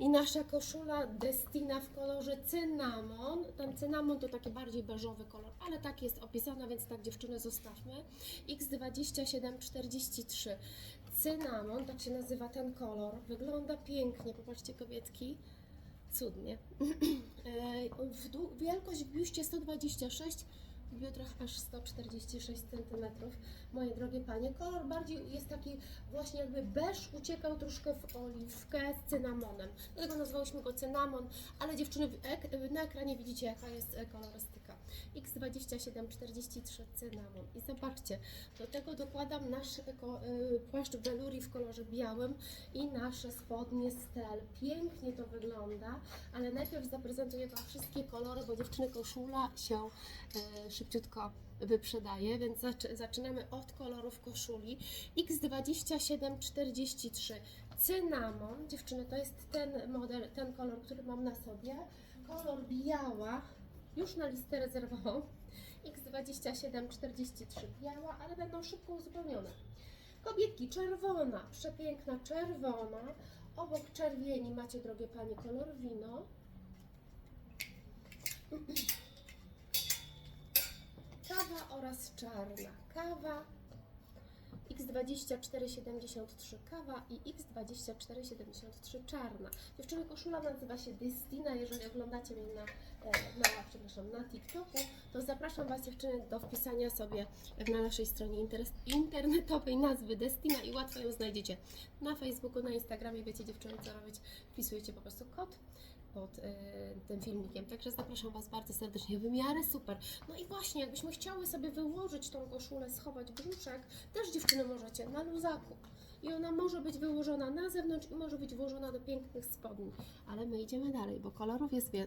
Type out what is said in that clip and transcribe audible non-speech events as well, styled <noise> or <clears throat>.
I nasza koszula Destina w kolorze cynamon. Ten cynamon to taki bardziej beżowy kolor, ale tak jest opisana, więc tak dziewczyny zostawmy. X2743. Cynamon, tak się nazywa ten kolor. Wygląda pięknie, popatrzcie kobietki. Cudnie. <clears throat> E, wielkość w biuście 126, w biodrach aż 146 cm. Moje drogie panie, kolor bardziej jest taki właśnie jakby beż uciekał troszkę w oliwkę z cynamonem. Dlatego nazwałyśmy go cynamon, ale dziewczyny ek- na ekranie widzicie jaka jest e, kolorystyka. X2743 cynamon. I zobaczcie, do tego dokładam nasz y, płaszcz velouri w kolorze białym i nasze spodnie stel. Pięknie to wygląda, ale najpierw zaprezentuję Wam wszystkie kolory, bo dziewczyny koszula się y, szybciutko wyprzedaje, więc zaczy, zaczynamy od kolorów koszuli. X2743 cynamon, dziewczyny, to jest ten model, ten kolor, który mam na sobie. Kolor biała, już na listę rezerwową. X2743 biała, ale będą szybko uzupełnione. Kobietki, czerwona, przepiękna czerwona. Obok czerwieni macie, drogie panie, kolor wino. Kawa oraz czarna. Kawa X2473 kawa i X2473 czarna. Dziewczyny, koszula nazywa się Destina. Jeżeli oglądacie mnie na, e, na, przepraszam, na TikToku, to zapraszam Was dziewczyny do wpisania sobie na naszej stronie internetowej nazwy Destina i łatwo ją znajdziecie na Facebooku, na Instagramie. Wiecie dziewczyny co robić. Wpisujecie po prostu kod pod e, tym filmikiem. Także zapraszam Was bardzo serdecznie. Wymiary super. No i właśnie, jakbyśmy chciały sobie wyłożyć tą koszulę, schować brzuszek, też dziewczyny możecie na luzaku. I ona może być wyłożona na zewnątrz i może być włożona do pięknych spodni. Ale my idziemy dalej, bo kolorów jest więcej.